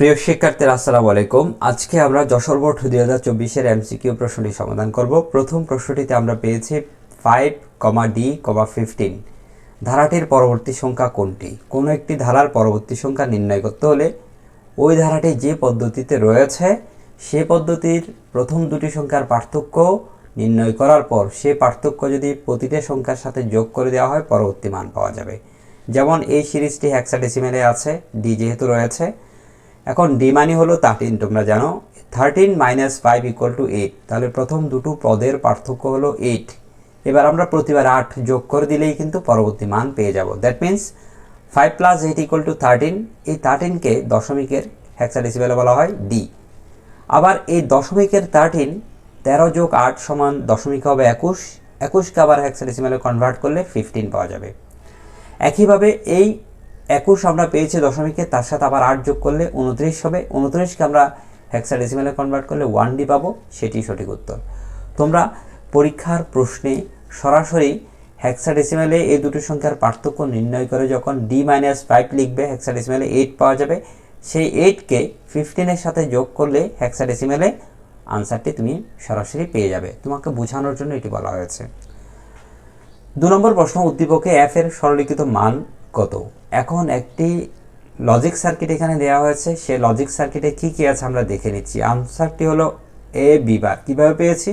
প্রিয় শিক্ষার্থীরা, আসসালামু আলাইকুম। আজকে আমরা যশোর বোর্ড দুই হাজার চব্বিশের এমসিকিউ প্রশ্নটি সমাধান করব। প্রথম প্রশ্নটিতে আমরা পেয়েছি five comma D comma fifteen ধারাটির পরবর্তী সংখ্যা কোনটি? কোনো একটি ধারার পরবর্তী সংখ্যা নির্ণয় করতে হলে ওই ধারাটি যে পদ্ধতিতে রয়েছে, সে পদ্ধতির প্রথম দুটি সংখ্যার পার্থক্য নির্ণয় করার পর সে পার্থক্য যদি প্রতিটা সংখ্যার সাথে যোগ করে দেওয়া হয়, পরবর্তী মান পাওয়া যাবে। যেমন এই সিরিজটি হেক্সাডেসিমেলে আছে ডি যেহেতু রয়েছে এখন ডি মানি হলো থার্টিন তোমরা জানো। Thirteen minus five equal to eight তাহলে প্রথম দুটো পদের পার্থক্য হলো এইট এবার আমরা প্রতিবার আট যোগ করে দিলেই কিন্তু পরবর্তী মান পেয়ে যাব। That means five plus eight equal to thirteen এই থার্টিনকে দশমিকের হেক্সাডেসিমেলে বলা হয় ডি আবার এই দশমিকের থার্টিন তেরো যোগ আট সমান দশমিক হবে একুশ। একুশকে আবার হেক্সাডেসিমেলে কনভার্ট করলে ফিফটিন পাওয়া যাবে। একইভাবে এই একুশ আমরা পেয়েছি দশমিকে, তার সাথে আবার আট যোগ করলে উনত্রিশ হবে। উনত্রিশকে আমরা হেক্সাডেসিমেলে কনভার্ট করলে ওয়ান ডি পাবো সেটি সঠিক উত্তর। তোমরা পরীক্ষার প্রশ্নে সরাসরি হেক্সাডেসিমেলে এই দুটো সংখ্যার পার্থক্য নির্ণয় করে যখন ডি মাইনাস ফাইভ লিখবে হেক্সাডেসিমেলে এইট পাওয়া যাবে। সেই এইটকে ফিফটিনের সাথে যোগ করলে হেক্সাডেসিমেলে আনসারটি তুমি সরাসরি পেয়ে যাবে। তোমাকে বোঝানোর জন্য এটি বলা হয়েছে। দু নম্বর প্রশ্ন, উদ্দীপকে এফ এর সরলীকৃত মান কত? এখন একটি লজিক সার্কিট এখানে দেওয়া হয়েছে। সে লজিক সার্কিটে কি কি আছে আমরা দেখে নিচ্ছি। আনসারটি হলো এ বি বার কীভাবে পেয়েছি?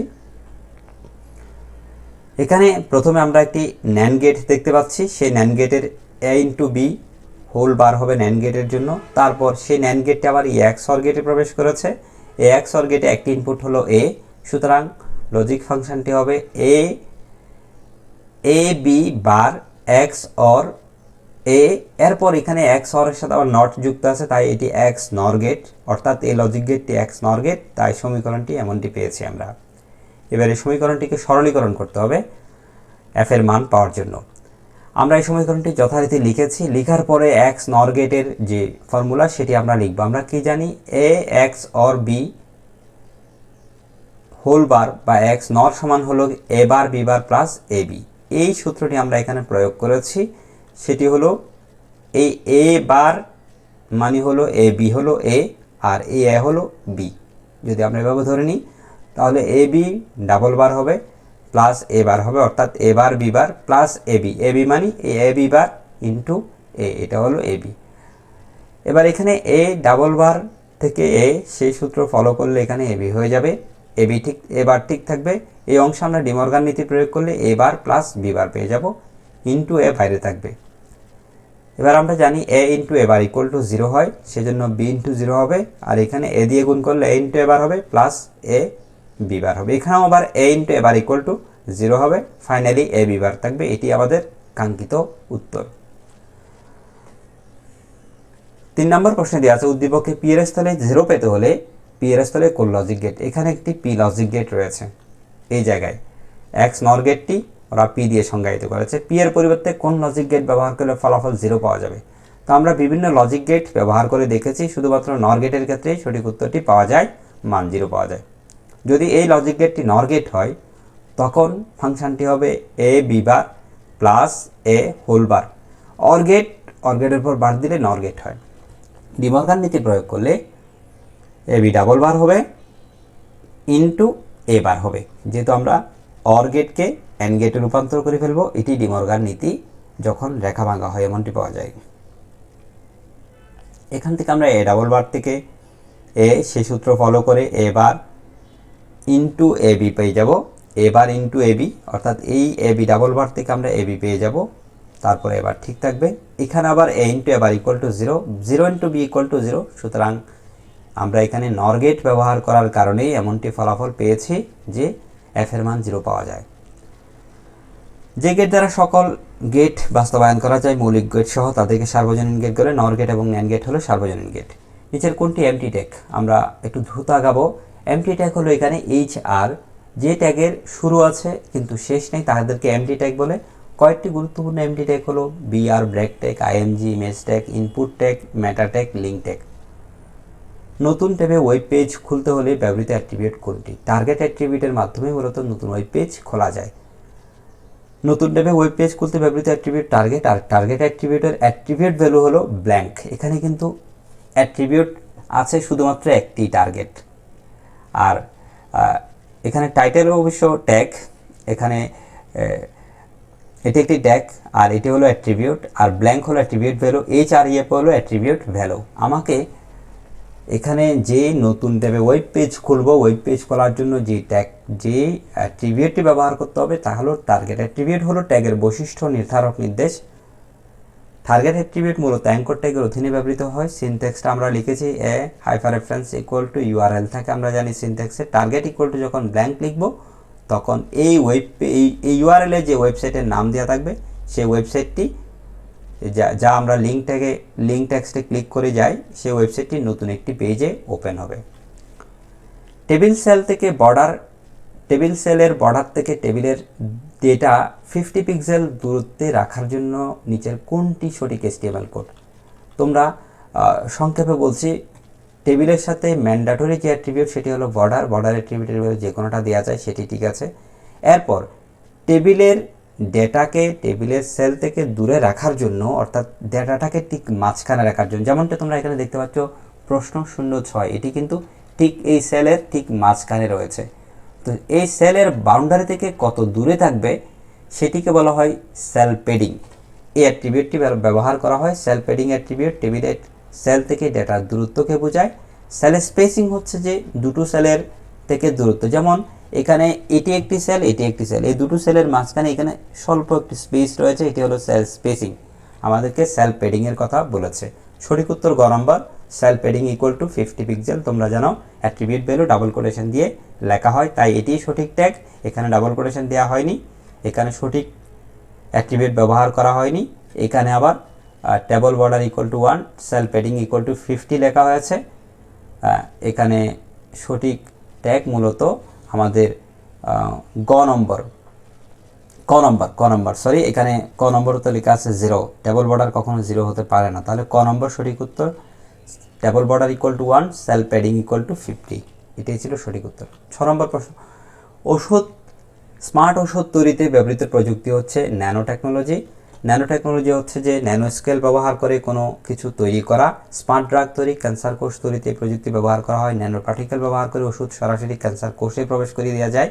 এখানে প্রথমে আমরা একটি ন্যান গেট দেখতে পাচ্ছি। সেই ন্যান গেটের A into B whole bar হবে ন্যান গেটের জন্য। তারপর সেই ন্যান গেটটি আবার ই এক সর গেটে প্রবেশ করেছে। এ এক সর গেটে একটি ইনপুট হলো এ সুতরাং লজিক ফাংশনটি হবে A A B bar X or A এরপর এখানে এক্স অরের সাথে আবার নট যুক্ত আছে, তাই এটি এক্স নর গেট অর্থাৎ এই লজিক গেটটি এক্স নর গেট তাই সমীকরণটি এমনটি পেয়েছি আমরা। এবার এই সমীকরণটিকে সরলীকরণ করতে হবে এফ মান পাওয়ার জন্য। আমরা এই সমীকরণটি যথারীতি লিখেছি, লিখার পরে এক্স নর গেটের যে ফর্মুলা সেটি আমরা লিখব। আমরা কি জানি? A X or B whole bar বা এক্স নর সমান হলো A bar B bar plus A B এই সূত্রটি আমরা এখানে প্রয়োগ করেছি। সেটি হলো এই এ বার মানে হলো এ, বি হলো এ, আর এ এ হলো বি। যদি আমরা এভাবে ধরে নিই, তাহলে এ, বি ডাবল বার হবে, প্লাস এ বার হবে, অর্থাৎ A bar, B bar, plus A B. A, B মানে A A, B bar into এ, এটা হলো এ, বি। এবার এখানে এ ডাবল বার থেকে এ, সেই সূত্র ফলো করলে এখানে এ, বি হয়ে যাবে। এ, বি ঠিক, এ বার ঠিক থাকবে। এই অংশে আমরা ডিমর্গান নীতি প্রয়োগ করলে এ বার প্লাস বি বার পেয়ে যাব ইন্টু এ বাইরে থাকবে। এবার আমরা জানি A into A bar equal to zero হয়, সেজন্য বি ইন্টু জিরো হবে, আর এখানে এ দিয়ে গুণ করলে এ ইন্টু এ বার হবে প্লাস এ বি বার হবে। এখানেও আবার A into A bar equal to zero হবে ফাইনালি এ বি বার থাকবে, এটি আমাদের কাঙ্ক্ষিত উত্তর। তিন নম্বর প্রশ্নে দেওয়া আছে উদ্দীপকে পি এর স্থলে জিরো পেতে হলে পি এর স্থলে কোন লজিক গেট এখানে একটি পি লজিক গেট রয়েছে, এই জায়গায়। এক্স নর গেটটি ওরা পি দিয়ে সংজ্ঞায়িত করেছে। পি এর পরিবর্তে কোন লজিক গেট ব্যবহার করলে ফলাফল জিরো পাওয়া যাবে? তো আমরা বিভিন্ন লজিক গেট ব্যবহার করে দেখেছি, শুধুমাত্র নর গেটের ক্ষেত্রেই সঠিক উত্তরটি পাওয়া যায়, মান জিরো পাওয়া যায়। যদি এই লজিক গেটটি নর গেট হয়, তখন ফাংশনটি হবে A B bar plus A whole bar or gate or গেটের উপর বার দিলে নর গেট হয়। ডিমর্গান নীতি প্রয়োগ করলে এ বি ডাবল বার হবে ইন্টু এ বার হবে। যেহেতু আমরা অর গেটকে এন গেটে রূপান্তর করে ফেলব। এটি ডিমর্গান নীতি, যখন রেখা ভাঙা হয় এমনটি পাওয়া যায়। এখান থেকে আমরা এ ডাবল বার থেকে এ সে সূত্র ফলো করে এ বার ইন্টু এ বি পেয়ে যাব। এ বার ইন্টু এ বি অর্থাৎ এই এ বি ডাবল বার থেকে আমরা এ বি পেয়ে যাব। তারপরে এবার ঠিক থাকবে। এখানে আবার A into A bar equal to zero zero into B equal to zero সুতরাং আমরা এখানে নর গেট ব্যবহার করার কারণেই এমনটি ফলাফল পেয়েছি যে এফ মান জিরো পাওয়া যায়। যে গেট দ্বারা সকল গেট বাস্তবায়ন করা যায়, মৌলিক গেট সহ, তাদেরকে সার্বজনীন গেট করে নর গেট এবং ন্যান গেট হলো সার্বজনীন গেট নিচের কোনটি? এমটি ট্যাগ আমরা একটু দ্রুত আগাবো। এমটি ট্যাগ হলো এখানে এইচ আর যে ট্যাগের শুরু আছে কিন্তু শেষ নেই, তাদেরকে এমটি ট্যাগ বলে। কয়েকটি গুরুত্বপূর্ণ এমটি ট্যাগ হলো BR break tag IMG image tag input tag meta tag link tag নতুন ট্যাবে ওয়েব পেজ খুলতে হলে ব্যবহৃত অ্যাট্রিবিউট কোনটি? টার্গেট অ্যাট্রিবিউটের মাধ্যমে মূলত নতুন ওয়েব পেজ খোলা যায়। নতুন ট্যাবে ওয়েব পেজ খুলতে ব্যবহৃত অ্যাট্রিবিউট টার্গেট আর টার্গেট অ্যাট্রিবিউটের অ্যাট্রিবিউট ভ্যালু হলো ব্ল্যাঙ্ক এখানে কিন্তু অ্যাট্রিবিউট আছে শুধুমাত্র একটি টার্গেট আর এখানে টাইটেল অবশ্য ট্যাগ এখানে এটি একটি ট্যাগ আর এটি হলো অ্যাট্রিবিউট আর ব্ল্যাঙ্ক হলো attribute value H R E F হলো অ্যাট্রিবিউট ভ্যালু আমাকে এখানে যে নতুন ট্যাবে ওয়েব পেজ খুলবো ওয়েব পেজ খোলার জন্য যে ট্যাগ যে অ্যাট্রিবিউটটি ব্যবহার করতে হবে তা হলো টার্গেট অ্যাট্রিবিউট হলো ট্যাগের বৈশিষ্ট্য, নির্ধারক নির্দেশ। টার্গেট অ্যাট্রিবিউট মূলত অ্যাঙ্কর ট্যাগের অধীনে ব্যবহৃত হয়। সিনটেক্সটা আমরা লিখেছি A hyper reference equal to URL থাকে, আমরা জানি সিনট্যাক্সে টার্গেট ইকুয়াল টু যখন ব্ল্যাঙ্ক লিখব, তখন এই ওয়েব এই এই ইউআরএলে যে ওয়েবসাইটের নাম দেওয়া থাকবে, সেই ওয়েবসাইটটি যা যা আমরা লিঙ্ক ট্যাগে লিঙ্ক ট্যাক্সটে ক্লিক করে যাই, সেই ওয়েবসাইটটি নতুন একটি পেজে ওপেন হবে। টেবিল সেল থেকে বর্ডার টেবিল সেলের বর্ডার থেকে টেবিলের ডেটা ফিফটি পিক্সেল দূরত্বে রাখার জন্য নিচের কোনটি সঠিক এসটিএমএল কোড তোমরা সংক্ষেপে বলছি টেবিলের সাথে ম্যান্ডাটরি যে অ্যাট্রিবিউট সেটি হলো বর্ডার বর্ডার অ্যাট্রিবিউটের যে কোনোটা দেওয়া যায় সেটি ঠিক আছে। এরপর টেবিলের ডেটাকে টেবিলের সেল থেকে দূরে রাখার জন্য, অর্থাৎ ডেটাটাকে ঠিক মাঝখানে রাখার জন্য, যেমনটা তোমরা এখানে দেখতে পাচ্ছ, প্রশ্ন শূন্য ছয়, এটি কিন্তু ঠিক এই সেলের ঠিক মাঝখানে রয়েছে। তো এই সেলের বাউন্ডারি থেকে কত দূরে থাকবে, সেটিকে বলা হয় সেল পেডিং এই অ্যাট্রিবিউটটি ব্যব- ব্যবহার করা হয় সেল পেডিং অ্যাট্রিবিউট টেবিলের সেল থেকে ডেটার দূরত্বকে বোঝায়। সেলের স্পেসিং হচ্ছে যে দুটো সেলের থেকে দূরত্ব, যেমন এখানে এটি একটি সেল এটি একটি সেল এই দুটো সেলের মাঝখানে এখানে স্বল্প একটি স্পেস রয়েছে, এটি হলো সেল স্পেসিং আমাদেরকে সেল পেডিংয়ের কথা বলেছে। সঠিক উত্তর গ number cell padding equal to fifty pixel তোমরা জানো অ্যাট্রিবিউট ভ্যালু ডাবল কোটেশন দিয়ে লেখা হয়, তাই এটি সঠিক ট্যাগ এখানে ডাবল কোটেশন দেওয়া হয়নি। এখানে সঠিক অ্যাট্রিবিউট ব্যবহার করা হয়নি। এখানে আবার table border equal to one cell padding equal to fifty লেখা হয়েছে। এখানে সঠিক ট্যাগ মূলত আমাদের গ নম্বর, ক নম্বর ক নম্বর সরি এখানে ক নম্বর তো লেখা আছে জিরো টেবল বর্ডার কখনো জিরো হতে পারে না। তাহলে ক নম্বর সঠিক উত্তর? Table border equal to one cell padding equal to fifty এটাই ছিল সঠিক উত্তর। ছ নম্বর প্রশ্ন। ওষুধ স্মার্ট ওষুধ তৈরিতে ব্যবহৃত প্রযুক্তি হচ্ছে ন্যানো টেকনোলজি ন্যানো টেকনোলজি হচ্ছে যে ন্যানো স্কেল ব্যবহার করে কোনো কিছু তৈরি করা স্মার্ট ড্রাগ তৈরি ক্যান্সার কোষ তৈরিতে প্রযুক্তি ব্যবহার করা হয় ন্যানো পার্টিকেল ব্যবহার করে ওষুধ সরাসরি ক্যান্সার কোষে প্রবেশ করিয়ে দেওয়া যায়।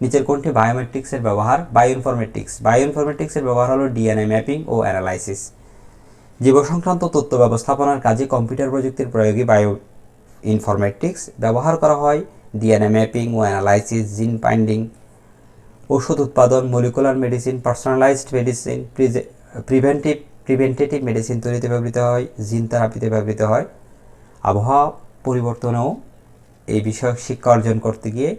নিচের কোনটি বায়োমেট্রিক্সের ব্যবহার বায়োইনফরমেটিক্স বায়োইনফরমেটিক্সের ব্যবহার হলো ডিএনএ ম্যাপিং ও অ্যানালাইসিস জীব সংক্রান্ত তথ্য ব্যবস্থাপনার কাজে কম্পিউটার প্রযুক্তির প্রয়োগে বায়ো ইনফরমেটিক্স ব্যবহার করা হয়। ডিএনএ ম্যাপিং ও অ্যানালাইসিস জিন বাইন্ডিং ওষুধ উৎপাদন molecular medicine personalised medicine preventive preventative medicine তৈরিতে ব্যবহৃত হয় জিন থেরাপিতে ব্যবহৃত হয়। আবহাওয়া পরিবর্তনেও এই বিষয়ক শিক্ষা অর্জন করতে গিয়ে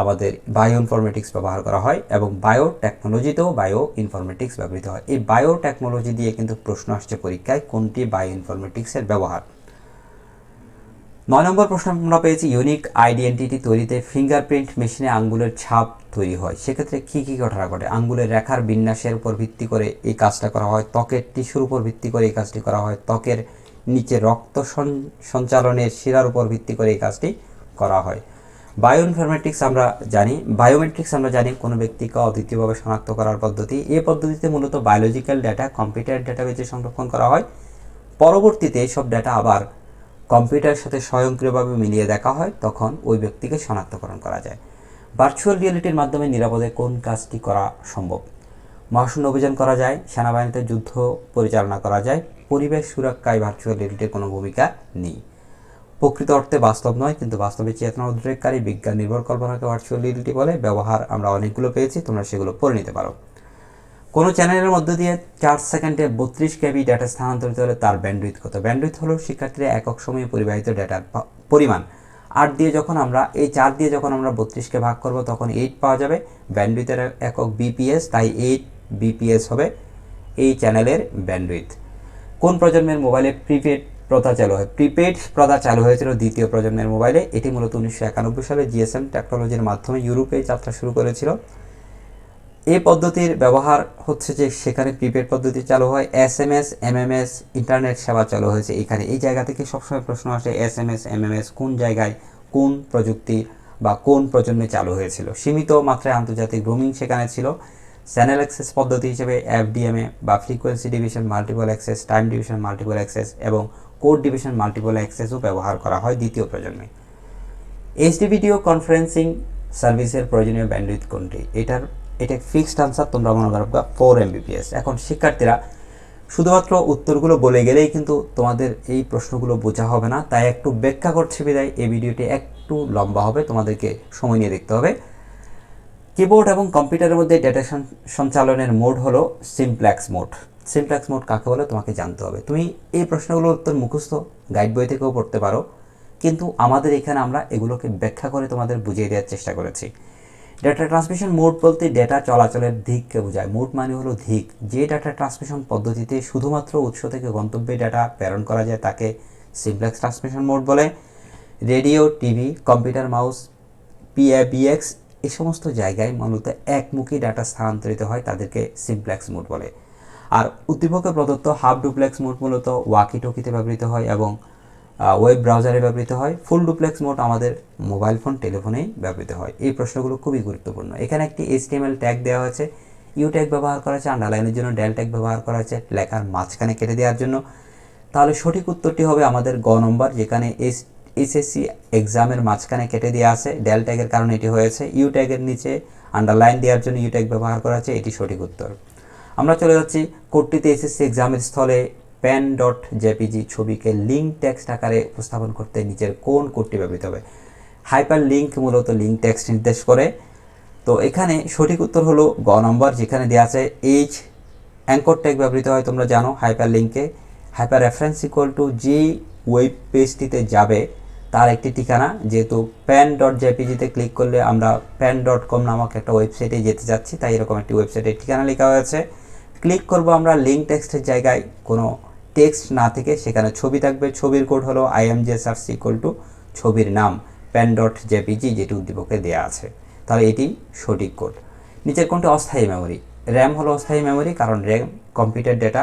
আমাদের বায়ো ইনফরমেটিক্স ব্যবহার করা হয় এবং বায়ো টেকনোলজিতেও বায়ো ইনফরমেটিক্স ব্যবহৃত হয়। এই বায়ো টেকনোলজি দিয়ে কিন্তু প্রশ্ন আসছে পরীক্ষায় কোনটি বায়ো ইনফরমেটিক্সের ব্যবহার? নয় নম্বর প্রশ্ন আমরা পেয়েছি ইউনিক আইডেন্টিটি তৈরিতে ফিঙ্গারপ্রিন্ট মেশিনে আঙ্গুলের ছাপ তৈরি হয়। সেক্ষেত্রে কী কী ঘটনা ঘটে? আঙ্গুলের রেখার বিন্যাসের উপর ভিত্তি করে এই কাজটা করা হয়, ত্বকের টিস্যুর উপর ভিত্তি করে এই কাজটি করা হয়, ত্বকের নিচে রক্ত সঞ্চালনের শিরার উপর ভিত্তি করে এই কাজটি করা হয়। বায়োইনফরমেটিক্স আমরা জানি বায়োমেট্রিক্স আমরা জানি, কোনো ব্যক্তিকে অদ্বিতীয়ভাবে শনাক্ত করার পদ্ধতি। এই পদ্ধতিতে মূলত বায়োলজিক্যাল ডেটা কম্পিউটার ডেটাবেজে সংরক্ষণ করা হয়। পরবর্তীতে এইসব ডেটা আবার কম্পিউটারের সাথে স্বয়ংক্রিয়ভাবে মিলিয়ে দেখা হয়, তখন ওই ব্যক্তিকে শনাক্তকরণ করা যায়। ভার্চুয়াল রিয়েলিটির মাধ্যমে নিরাপদে কোন কাজটি করা সম্ভব? মহাশূন্য অভিযান করা যায়, সেনাবাহিনীতে যুদ্ধ পরিচালনা করা যায়, পরিবেশ সুরক্ষায় ভার্চুয়াল রিয়েলিটির কোনো ভূমিকা নেই। প্রকৃত অর্থে বাস্তব নয়, কিন্তু বাস্তবে চেতনা উদ্রেককারী বিজ্ঞান নির্ভর কল্পনাকে ভার্চুয়াল রিয়েলিটি বলে ব্যবহার আমরা অনেকগুলো পেয়েছি, তোমরা সেগুলো পড়ে নিতে পারো। কোনো চ্যানেলের মধ্য দিয়ে চার সেকেন্ডে বত্রিশ কেবি ডেটা স্থানান্তরিত হলে তার ব্যান্ডউইথ কত? ব্যান্ডউইথ হলো শিক্ষার্থীরা একক সময়ে পরিবাহিত ডেটার পরিমাণ। আট দিয়ে যখন আমরা, এই চার দিয়ে যখন আমরা বত্রিশকে ভাগ করব, তখন এইট পাওয়া যাবে। ব্যান্ডউইথের একক বিপিএস তাই এইট বিপিএস হবে এই চ্যানেলের ব্যান্ডউইথ কোন প্রজন্মের মোবাইলে প্রিপেড প্রথা চালু হয়? প্রিপেড প্রথা চালু হয়েছিল দ্বিতীয় প্রজন্মের মোবাইলে। এটি মূলত উনিশশো একানব্বই সালে জিএসএম টেকনোলজির মাধ্যমে ইউরোপে যাত্রা শুরু করেছিল। এই পদ্ধতির ব্যবহার হচ্ছে যে সেখানে প্রিপেড পদ্ধতি চালু হয় S M S M M S internet সেবা চালু হয়েছে এখানে। এই জায়গা থেকে সবসময় প্রশ্ন আসে S M S M M S কোন জায়গায় কোন প্রযুক্তি বা কোন প্রজন্মে চালু হয়েছিল? সীমিত মাত্রায় আন্তর্জাতিক রোমিং সেখানে ছিল। চ্যানেল অ্যাক্সেস পদ্ধতি হিসেবে এফডিএমএ বা frequency division multiple access time division multiple access এবং কোড ডিভিশন মাল্টিপল অ্যাক্সেসও ব্যবহার করা হয় দ্বিতীয় প্রজন্মে। এইচডি ভিডিও কনফারেন্সিং সার্ভিসের প্রয়োজনীয় ব্যান্ডউইথ কোনটি? এটার এটা ফিক্সড আনসার তোমরা মনে করবা ফোর এমবিপিএস এখন শিক্ষার্থীরা শুধুমাত্র উত্তরগুলো বলে গেলেই কিন্তু তোমাদের এই প্রশ্নগুলো বোঝা হবে না। তাই একটু ব্যাখ্যা করছে বিদায়। এই ভিডিওটি একটু লম্বা হবে, তোমাদেরকে সময় নিয়ে দেখতে হবে। কিবোর্ড এবং কম্পিউটারের মধ্যে ডেটা সঞ্চালনের মোড হলো সিমপ্লেক্স মোড সিমপ্লেক্স মোড কাকে বলে? তোমাকে জানতে হবে। তুমি এই প্রশ্নগুলোর উত্তর মুখস্থ গাইড বই থেকেও পড়তে পারো। কিন্তু আমাদের এখানে আমরা এগুলোকে ব্যাখ্যা করে তোমাদের বুঝিয়ে দেওয়ার চেষ্টা করেছি। ডেটা ট্রান্সমিশন মোড বলতে ডেটা চলাচলের দিককে বোঝায়। মোড মানে হলো দিক। যে ডেটা ট্রান্সমিশন পদ্ধতিতে শুধুমাত্র উৎস থেকে গন্তব্যে ডেটা প্রেরণ করা যায়, তাকে সিমপ্লেক্স ট্রান্সমিশন মোড বলে। Radio TV computer mouse PABX এই সমস্ত জায়গায় মূলত একমুখী ডাটা স্থানান্তরিত হয়, তাদেরকে সিমপ্লেক্স মোড বলে। আর উদ্দীপকে প্রদত্ত হাফ ডুপ্লেক্স মোড মূলত ওয়াকি টকিতে ব্যবহৃত হয় এবং ওয়েব ব্রাউজারে ব্যবহৃত হয়। ফুল ডুপ্লেক্স মোড আমাদের মোবাইল ফোন টেলিফোনেই ব্যবহৃত হয়। এই প্রশ্নগুলো খুবই গুরুত্বপূর্ণ। এখানে একটি এইচটিএমএল ট্যাগ দেওয়া হয়েছে। ইউ ট্যাগ ব্যবহার করা হয়েছে আন্ডারলাইনের জন্য ডেল ট্যাগ ব্যবহার করা হয়েছে, লেখার মাঝখানে কেটে দেওয়ার জন্য। তাহলে সঠিক উত্তরটি হবে আমাদের গ নম্বর যেখানে এস এসএসসি এক্সামের মাঝখানে কেটে দেওয়া আছে। ডেল ট্যাগের কারণে এটি হয়েছে। ইউ ট্যাগের নিচে আন্ডারলাইন দেওয়ার জন্য ইউ ট্যাগ ব্যবহার করা আছে এটি সঠিক উত্তর। আমরা চলে যাচ্ছি কোডটিতে এসএসসি এক্সামের স্থলে। প্যান ডট জেপিজি ছবিকে লিঙ্ক টেক্সট আকারে উপস্থাপন করতে নিচের কোন কোডটি ব্যবহৃত হবে? হাইপার লিঙ্ক মূলত লিঙ্ক টেক্সট নির্দেশ করে। তো এখানে সঠিক উত্তর হলো গ নম্বর, যেখানে দেওয়া আছে এইচ অ্যাঙ্কর ট্যাগ ব্যবহৃত হয়, তোমরা জানো হাইপার লিঙ্কে হাইপার রেফারেন্স ইকুয়াল টু যে ওয়েব পেজটিতে যাবে, তার একটি ঠিকানা। যেহেতু প্যান ডট জেপিজিতে ক্লিক করলে আমরা প্যান ডট কম নামক একটা ওয়েবসাইটে যেতে যাচ্ছি, তাই এরকম একটি ওয়েবসাইটের ঠিকানা লেখা হয়েছে। ক্লিক করব আমরা লিঙ্ক টেক্সটের জায়গায়, কোনো টেক্সট না থেকে সেখানে ছবি থাকবে। ছবির কোড হলো আইএমজে সার্চ ইকুয়াল টু ছবির নাম প্যান ডট জেপিজি যেটি উদ্দীপকে দেওয়া আছে। তাহলে এটি সঠিক কোড নিচের কোনটি অস্থায়ী মেমোরি র্যাম হলো অস্থায়ী মেমোরি কারণ র্যাম কম্পিউটার ডেটা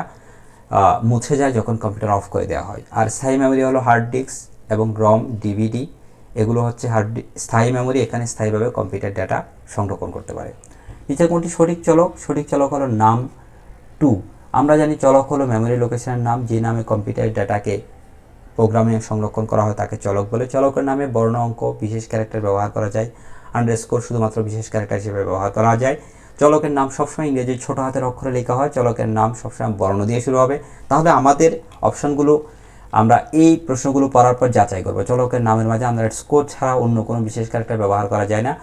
মুছে যায় যখন কম্পিউটার অফ করে দেওয়া হয়। আর স্থায়ী মেমোরি হলো হার্ড ডিস্ক এবং রম ডিভিডি এগুলো হচ্ছে হার্ড স্থায়ী মেমোরি এখানে স্থায়ীভাবে কম্পিউটার ডেটা সংরক্ষণ করতে পারে। নিচের কোনটি সঠিক চলক। সঠিক চলক হলো নাম টু আমরা জানি চলক হলো মেমোরি লোকেশনের নাম, যে নামে কম্পিউটার ডেটাকে প্রোগ্রামে সংরক্ষণ করা হয় তাকে চলক বলে। চলকের নামে বর্ণ অঙ্ক, বিশেষ ক্যারেক্টার ব্যবহার করা যায়। আন্ডারস্কোর শুধুমাত্র বিশেষ ক্যারেক্টার হিসেবে ব্যবহার করা যায়। চলকের নাম সবসময় ইংরেজি ছোট হাতের অক্ষরে লেখা হয়। চলকের নাম সবসময় বর্ণ দিয়ে শুরু হবে। তাহলে আমাদের অপশনগুলো আমরা এই প্রশ্নগুলো পড়ার পর যাচাই করব। চলকের নামের মাঝে আমরা স্কোর ছাড়া অন্য কোনো বিশেষ ক্যারেক্টার ব্যবহার করা যায় না।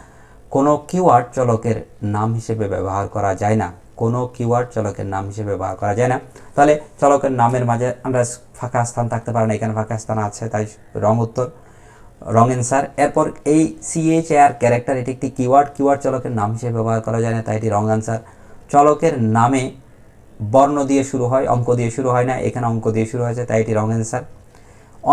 কোনো কিওয়ার্ড চলকের নাম হিসেবে ব্যবহার করা যায় না। কোনো কিওয়ার্ড চলকের নাম হিসেবে ব্যবহার করা যায় না। তাহলে চলকের নামের মাঝে আমরা ফাঁকা স্থান থাকতে পারে না, এখানে ফাঁকা স্থান আছে, তাই রং উত্তর, রং অ্যান্সার এরপর এই সিএইচ আর ক্যারেক্টার এটি একটি কিওয়ার্ড কিওয়ার্ড চলকের নাম হিসেবে ব্যবহার করা যায় না, তাই এটি রং অ্যান্সার চলকের নামে বর্ণ দিয়ে শুরু হয়, অঙ্ক দিয়ে শুরু হয় না, এখানে অঙ্ক দিয়ে শুরু হয়েছে, তাই এটি রং অ্যান্সার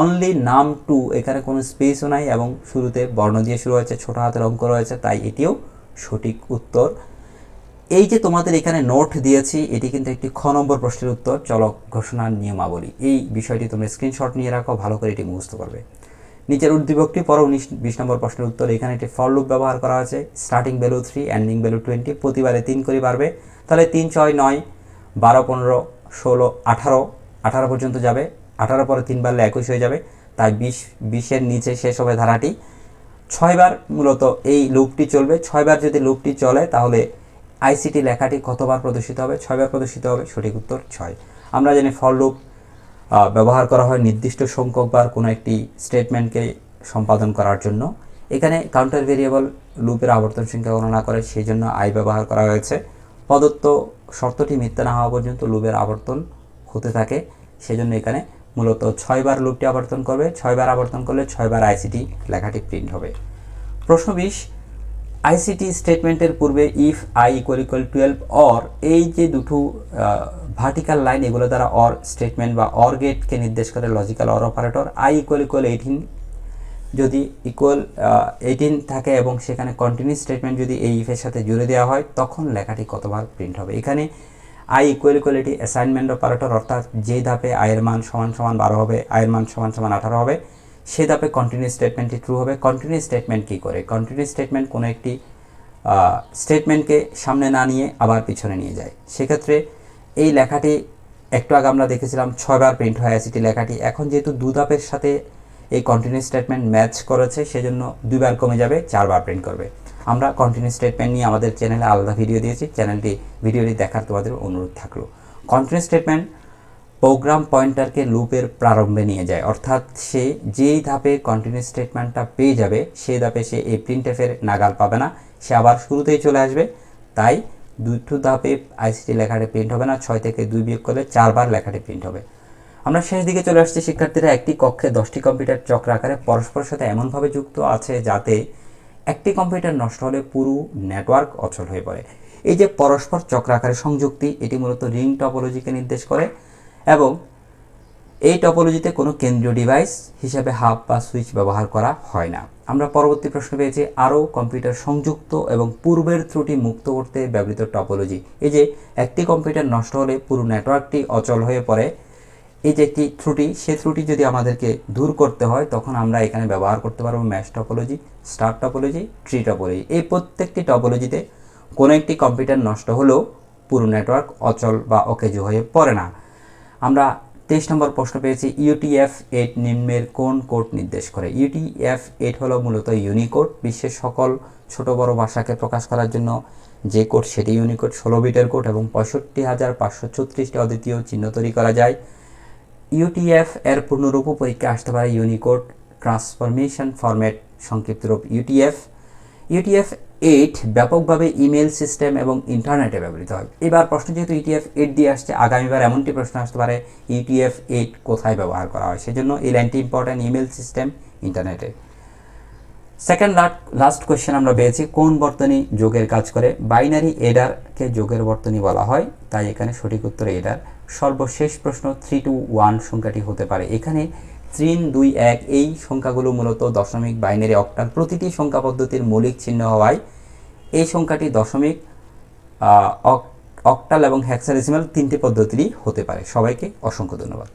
অনলি নাম টু, এখানে কোনো স্পেসও নাই এবং শুরুতে বর্ণ দিয়ে শুরু হয়েছে, ছোটো হাতের অঙ্ক রয়েছে, তাই এটিও সঠিক উত্তর। এই যে তোমাদের এখানে নোট দিয়েছি, এটি কিন্তু একটি খ নম্বর প্রশ্নের উত্তর চলক ঘোষণার নিয়মাবলী। এই বিষয়টি তোমরা স্ক্রিনশট নিয়ে রাখো, ভালো করে এটি মুখস্থ করবে। নিচের উদ্দীপকটি পর উনিশ, বিশ নম্বর প্রশ্নের উত্তর। এখানে একটি ফল লুপ ব্যবহার করা হয়েছে। Starting value three ending value twenty প্রতিবারে তিন করে বাড়বে। তাহলে তিন, ছয়, নয়, বারো, পনেরো, ষোলো, আঠারো আঠারো পর্যন্ত যাবে। আঠারো পরে তিন বাড়লে একুশ হয়ে যাবে। তাই বিশ, বিশের নিচে শেষ হবে ধারাটি। ছয়বার মূলত এই লুপটি চলবে। ছয়বার যদি লুপটি চলে, তাহলে আইসিটি লেখাটি কতবার প্রদর্শিত হবে? ছয়বার প্রদর্শিত হবে? সঠিক উত্তর ছয়। আমরা জানি ফল লুপ ব্যবহার করা হয় নির্দিষ্ট সংখ্যক সংখ্যকবার কোনো একটি স্টেটমেন্টকে সম্পাদন করার জন্য। এখানে কাউন্টার ভেরিয়েবল লুপের আবর্তন সংখ্যা গণনা করে, সেই জন্য আই ব্যবহার করা হয়েছে। প্রদত্ত শর্তটি মিথ্যা না হওয়া পর্যন্ত লুপের আবর্তন হতে থাকে। সেজন্য এখানে মূলত ছয়বার লুপটি আবর্তন করবে, ছয়বার আবর্তন করলে ছয়বার আইসিটি লেখাটি প্রিন্ট হবে। প্রশ্ন বিশ আইসিটি স্টেটমেন্টের পূর্বে if I equal equal twelve or এই যে দুটো ভার্টিক্যাল লাইন এগুলো দ্বারা অর স্টেটমেন্ট বা অর গেটকে নির্দেশ করে logical or operator I equal equal eighteen যদি ইকুয়াল এইটিন থাকে এবং সেখানে কন্টিনিউস স্টেটমেন্ট যদি এই ইফের সাথে জুড়ে দেওয়া হয়, তখন লেখাটি কতবার প্রিন্ট হবে? এখানে I equal equality assignment operator অর্থাৎ যে ধাপে আয়ের মান সমান সমান বারো হবে আয়ের মান সমান সমান আঠারো হবে। সে ধাপে কন্টিনিউস স্টেটমেন্টটি ট্রু হবে। কন্টিনিউস স্টেটমেন্ট কী করে? কন্টিনিউস স্টেটমেন্ট কোনো একটি স্টেটমেন্টকে সামনে না নিয়ে আবার পিছনে নিয়ে যায়। সেক্ষেত্রে এই লেখাটি একটু আগে আমরা দেখেছিলাম, ছয়বার প্রিন্ট হয় আইসিটি লেখাটি। এখন যেহেতু দু ধাপের সাথে এই কন্টিনিউ স্টেটমেন্ট ম্যাচ করেছে, সেজন্য দুইবার কমে যাবে, চারবার প্রিন্ট করবে। আমরা কন্টিনিউ স্টেটমেন্ট নিয়ে আমাদের চ্যানেলে আলাদা ভিডিও দিয়েছি। চ্যানেলটি ভিডিওটি দেখার তোমাদের অনুরোধ থাকল। কন্টিনিউ স্টেটমেন্ট প্রোগ্রাম পয়েন্টারকে লুপের প্রারম্ভে নিয়ে যায়। অর্থাৎ সে যেই ধাপে কন্টিনিউ স্টেটমেন্টটা পেয়ে যাবে, সেই ধাপে সে এই প্রিন্টএফের নাগাল পাবে না। সে আবার শুরুতেই চলে আসবে। তাই দুটো ধাপে আইসিটি লেখাটি প্রিন্ট হবে না, ছয় থেকে দুই বিয়োগ করলে চারবার লেখাটি প্রিন্ট হবে। আমরা শেষ দিকে চলে আসছি। শিক্ষার্থীরা একটি কক্ষে দশটি কম্পিউটার চক্র আকারে পরস্পরের সাথে এমনভাবে যুক্ত আছে যাতে একটি কম্পিউটার নষ্ট হলে পুরো নেটওয়ার্ক অচল হয়ে পড়ে। এই যে পরস্পর চক্র আকারে সংযুক্তি, এটি মূলত রিং টপোলজিকে নির্দেশ করে। এবং এই টপোলজিতে কোনো কেন্দ্রীয় ডিভাইস হিসাবে হাব বা সুইচ ব্যবহার করা হয় না। আমরা পরবর্তী প্রশ্ন পেয়েছি, আরও কম্পিউটার সংযুক্ত এবং পূর্বের ত্রুটি মুক্ত করতে ব্যবহৃত টপোলজি এই যে, একটি কম্পিউটার নষ্ট হলে পুরো নেটওয়ার্কটি অচল হয়ে পড়ে। এই যে একটি ত্রুটি, সে ত্রুটি যদি আমাদেরকে দূর করতে হয়, তখন আমরা এখানে ব্যবহার করতে পারব mesh topology star topology tree topology এই প্রত্যেকটি টপোলজিতে কোনো একটি কম্পিউটার নষ্ট হলেও পুরো নেটওয়ার্ক অচল বা অকেজো হয়ে পড়ে না। আমরা তেইশ নম্বর প্রশ্ন পেয়েছি ইউটিএফ এইট নিম্নের কোন কোড নির্দেশ করে? ইউটিএফ এইট হলো মূলত ইউনিকোড বিশ্বের সকল ছোট বড় ভাষাকে প্রকাশ করার জন্য যে কোড সেটি ইউনিকোড ষোলো বিটের কোড এবং পঁয়ষট্টি হাজার পাঁচশো ছত্রিশটি অদ্বিতীয় চিহ্ন তৈরি করা যায়। ইউটিএফ এর পূর্ণরূপ পরীক্ষা আসতে পারে ইউনিকোড ট্রান্সফরমেশন ফরম্যাট সংক্ষিপ্ত রূপ ইউটিএফ ইউটিএফ এইট ব্যাপকভাবে ইমেল সিস্টেম এবং ইন্টারনেটে ব্যবহৃত হয়। এবার প্রশ্ন, যেহেতু ইউটিএফ এইট দিয়ে আসছে, আগামীবার এমনটি প্রশ্ন আসতে পারে ইউটিএফ এইট কোথায় ব্যবহার করা হয়? সেজন্য এই লাইনটি ইম্পর্ট্যান্ট ইমেল সিস্টেম, ইন্টারনেটে। সেকেন্ড লাস্ট কোয়েশ্চেন আমরা পেয়েছি, কোন বর্তনী যোগের কাজ করে? বাইনারি এডারকে যোগের বর্তনী বলা হয়, তাই এখানে সঠিক উত্তর এডার সর্বশেষ প্রশ্ন থ্রি টু ওয়ান সংখ্যাটি হতে পারে। এখানে তিন দুই এক, এই সংখ্যাগুলো মূলত দশমিক বাইনারি অক্টাল প্রতিটি সংখ্যা পদ্ধতির মৌলিক চিহ্ন হওয়ায় এই সংখ্যাটি দশমিক অক্টাল এবং হ্যাক্সাডেসিমাল তিনটি পদ্ধতিরই হতে পারে। সবাইকে অসংখ্য ধন্যবাদ।